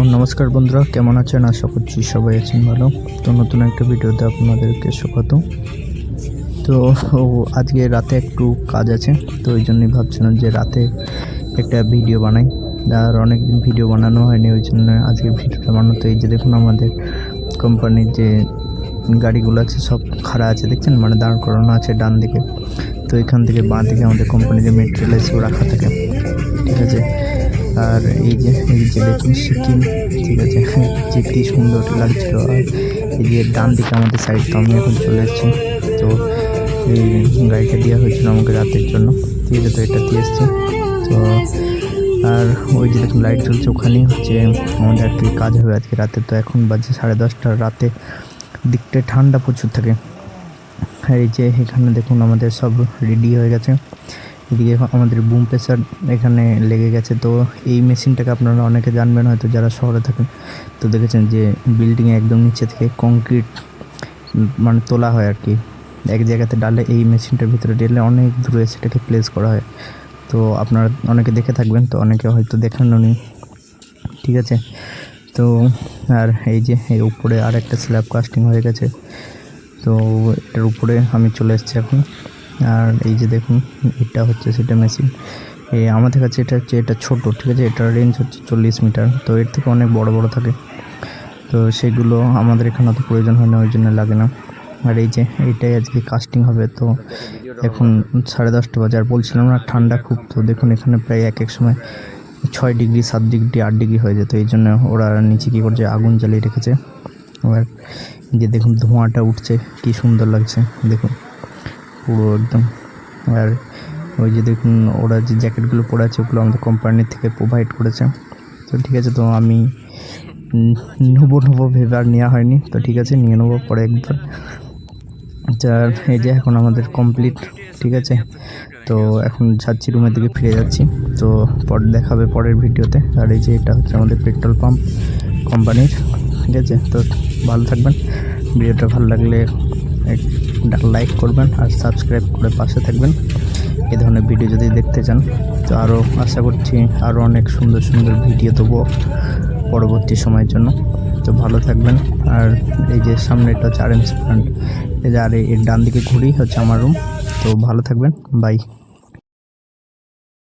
নমস্কার বন্ধুরা, কেমন আছেন? আশা করছি সবাই আছেন ভালো। তো নতুন একটা ভিডিওতে আপনাদেরকে স্বাগত। তো আজকে রাতে একটু কাজ আছে, তো ওই জন্যই ভাবছিলাম যে রাতে একটা ভিডিও বানাই। আর অনেক দিন ভিডিও বানানো হয়নি, ওই জন্য আজকে ভিডিওটা বানানো। তো এই যে দেখুন, আমাদের কোম্পানির যে গাড়িগুলো আছে, সব খাড়া আছে, দেখছেন? মানে দাঁড় করানো আছে ডান দিকে। তো এখান থেকে বাঁ দিকে আমাদের কোম্পানির যে মেটেরিয়াল আছে রাখা থাকে, ঠিক আছে? আর এই যে এই যে দেখুন সিকিম, ঠিক আছে যে কি সুন্দর লাগছিল। আর এই যে ডান দিকে আমাদের সাইড তো আমি এখন চলে এসেছি তো এই গাড়িটা দেওয়া হয়েছিল আমাকে রাতের জন্য, ঠিক আছে, তো এটা দিয়ে এসেছি। তো আর ওই যে দেখুন লাইট জ্বলছে, ওখানেই হচ্ছে আমাদের আর কি কাজ হবে আজকে রাতে। তো এখন বাজে সাড়ে দশটা, রাতে দিকটায় ঠান্ডা প্রচুর থাকে। আর এই যে এখানে দেখুন আমাদের সব রেডি হয়ে গেছে। এদিকে আমাদের বুম প্রেসার এখানে লেগে গেছে। তো এই মেশিনটাকে আপনারা অনেকে জানবেন হয়তো যারা শহরে থাকেন। তো দেখেছেন যে বিল্ডিংয়ে একদম নিচে থেকে কংক্রিট মানে তোলা হয় আর কি। এক জায়গাতে ডালে এই মেশিনটার ভিতরে ঢেলে অনেক দূরে সেটাকে প্লেস করা হয়। তো আপনারা অনেকে দেখে থাকবেন, তো অনেকে হয়তো দেখানো নেই ঠিক আছে? তো আর এই যে এর উপরে আর একটা স্ল্যাব কাস্টিং হয়ে গেছে। তো এটার উপরে আমি চলে এসেছি এখন। আর এই যে দেখুন, এটা হচ্ছে সেটা মেশিন এই আমাদের কাছে এটা হচ্ছে, এটা ছোটো, ঠিক আছে? এটার রেঞ্জ হচ্ছে চল্লিশ মিটার, তো এর থেকে অনেক বড় বড় থাকে। তো সেগুলো আমাদের এখানে অত প্রয়োজন হয় না, ওই জন্য লাগে না। আর এই যে এইটাই আজকে কাস্টিং হবে, তো এখন সাড়ে দশটা বাজে। আর বলছিলাম না, ঠান্ডা খুব, তো দেখুন এখানে প্রায় এক এক সময় ছয় ডিগ্রি, সাত ডিগ্রি, আট ডিগ্রি হয়ে যেত। এই জন্য ওরা নিচে কী করছে, আগুন জ্বালিয়ে রেখেছে। এবার যে দেখুন, ধোঁয়াটা উঠছে, কি সুন্দর লাগছে, দেখুন। পুরো একদম। আর ওই যে দেখুন, ওরা যে জ্যাকেটগুলো পরে আছে, ওগুলো আমাদের কোম্পানির থেকে প্রোভাইড করেছে। তো ঠিক আছে, তো আমি নেব নেব ভেবে আর নেওয়া হয়নি। তো ঠিক আছে, নিয়ে নেব পরে একবার। যার এই যে এখন আমাদের কমপ্লিট ঠিক আছে? তো এখন যাচ্ছি রুমের দিকে ফিরে যাচ্ছি। তো পর, দেখাবে পরের ভিডিওতে। আর এই যে এটা হচ্ছে আমাদের পেট্রোল পাম্প কোম্পানির ঠিক আছে, তো ভালো থাকবেন। ভিডিওটা ভালো লাগলে লাইক করবেন আর সাবস্ক্রাইব করে পাশে থাকবেন। এ ধরনের ভিডিও যদি দেখতে চান, তো আরও আশা করছি আরও অনেক সুন্দর সুন্দর ভিডিও দেবো পরবর্তী সময়ের জন্য। তো ভালো থাকবেন। আর এই যে সামনে এটা হচ্ছে আর এম এই যে আর এর ডান দিকে ঘুরেই হচ্ছে আমার রুম তো ভালো থাকবেন। বাই